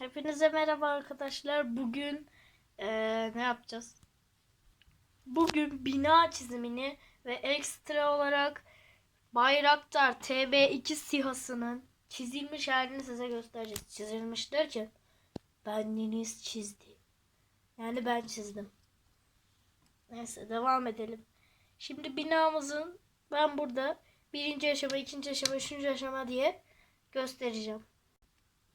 Hepinize merhaba arkadaşlar. Bugün eee, ne yapacağız? Bugün bina çizimini ve ekstra olarak Bayraktar TB2 SİHA'sının çizilmiş halini size göstereceğiz. Çizilmiş derken bendeniz çizdi. Yani ben çizdim. Neyse devam edelim. Şimdi binamızın ben burada birinci aşama, ikinci aşama, üçüncü aşama diye göstereceğim.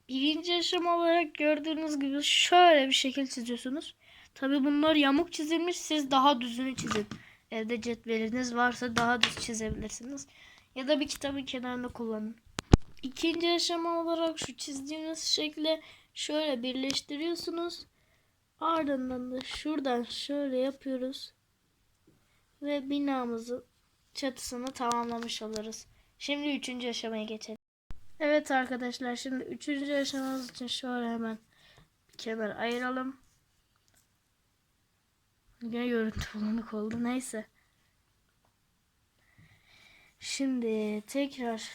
Birinci aşama olarak gördüğünüz gibi şöyle bir şekil çiziyorsunuz. Tabi bunlar yamuk çizilmiş. Siz daha düzünü çizin. Evde cetveliniz varsa daha düz çizebilirsiniz. Ya da bir kitabın kenarında kullanın. İkinci aşama olarak şu çizdiğiniz şekli şöyle birleştiriyorsunuz. Ardından da şuradan şöyle yapıyoruz. Ve binamızın çatısını tamamlamış oluruz. Şimdi üçüncü aşamaya geçelim. Evet arkadaşlar şimdi üçüncü aşamamız için şöyle hemen bir kenar ayıralım. Yine görüntü bulanık oldu neyse. Şimdi tekrar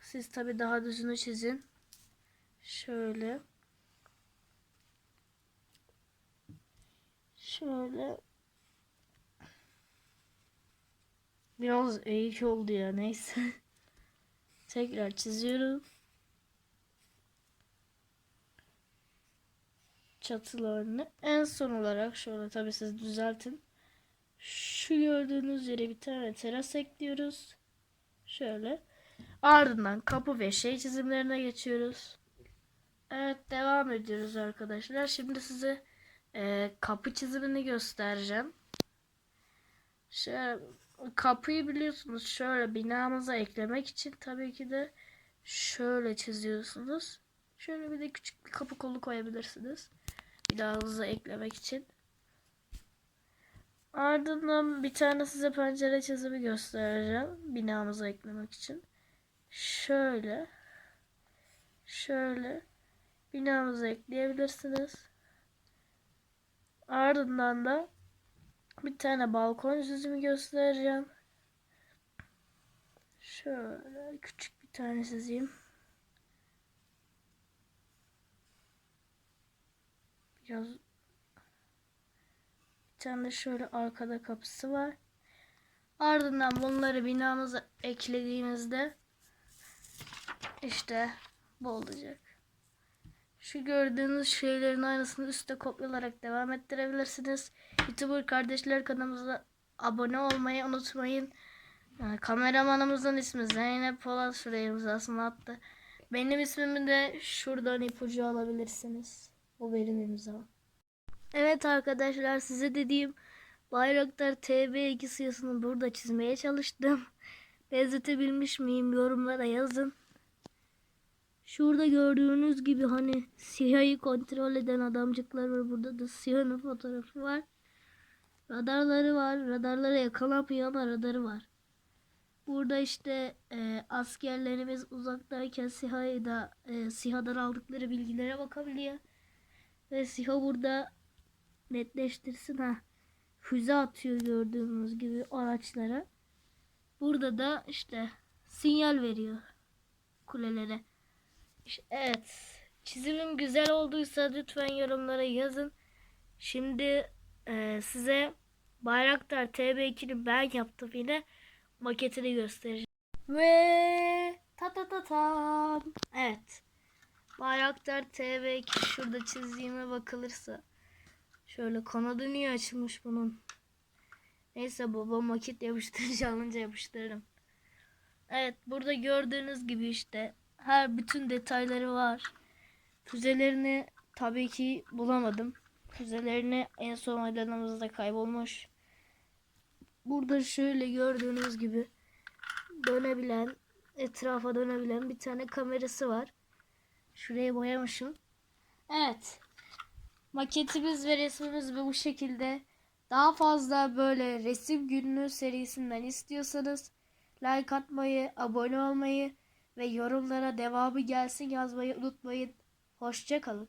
siz tabi daha düzünü çizin. Şöyle. Şöyle. Biraz eğik oldu ya neyse. Tekrar çiziyorum. Çatılarını. En son olarak şöyle tabi siz düzeltin. Şu gördüğünüz yere bir tane teras ekliyoruz. Şöyle. Ardından kapı ve şey çizimlerine geçiyoruz. Evet devam ediyoruz arkadaşlar. Şimdi size e, kapı çizimini göstereceğim. Şöyle kapıyı biliyorsunuz şöyle binamıza eklemek için tabii ki de şöyle çiziyorsunuz. Şöyle bir de küçük bir kapı kolu koyabilirsiniz. Binanıza eklemek için. Ardından bir tane size pencere çizimi göstereceğim. Binamıza eklemek için. Şöyle. Şöyle. Binamıza ekleyebilirsiniz. Ardından da bir tane balkon çizimi göstereceğim. Şöyle küçük bir tane çizeyim. Biraz bir tane de şöyle arkada kapısı var. Ardından bunları binamıza eklediğimizde işte bu olacak. Şu gördüğünüz şeylerin aynısını üstte kopyalarak devam ettirebilirsiniz. YouTuber kardeşler kanalımıza abone olmayı unutmayın. Yani kameramanımızın ismi Zeynep Polat şuraya imzasını attı. Benim ismimi de şuradan ipucu alabilirsiniz. Bu benim imzam. Evet arkadaşlar size dediğim Bayraktar TB2 siyasını burada çizmeye çalıştım. Benzetebilmiş miyim yorumlara yazın. Şurada gördüğünüz gibi hani siyahı kontrol eden adamcıklar var. Burada da siyahın fotoğrafı var. Radarları var. Radarlara yakalanmıyor ama radarı var. Burada işte e, askerlerimiz uzaktayken SİHA'yı da e, SİHA'dan aldıkları bilgilere bakabiliyor. Ve SİHA burada netleştirsin ha. Füze atıyor gördüğünüz gibi araçlara. Burada da işte sinyal veriyor kulelere. Evet. Çizimim güzel olduysa lütfen yorumlara yazın. Şimdi e, size Bayraktar TB2'ni ben yaptım yine maketini göstereceğim. Ve ta ta ta tam. Evet. Bayraktar TB2 şurada çizdiğime bakılırsa. Şöyle kanadı niye açılmış bunun? Neyse baba maket yapıştırıcı alınca yapıştırırım. Evet burada gördüğünüz gibi işte her bütün detayları var. Füzelerini tabii ki bulamadım. Füzelerini en son oynadığımızda kaybolmuş. Burada şöyle gördüğünüz gibi dönebilen, etrafa dönebilen bir tane kamerası var. Şuraya boyamışım. Evet. Maketimiz ve resmimiz bu şekilde. Daha fazla böyle resim günlüğü serisinden istiyorsanız like atmayı, abone olmayı ve yorumlara devamı gelsin yazmayı unutmayın. Hoşçakalın.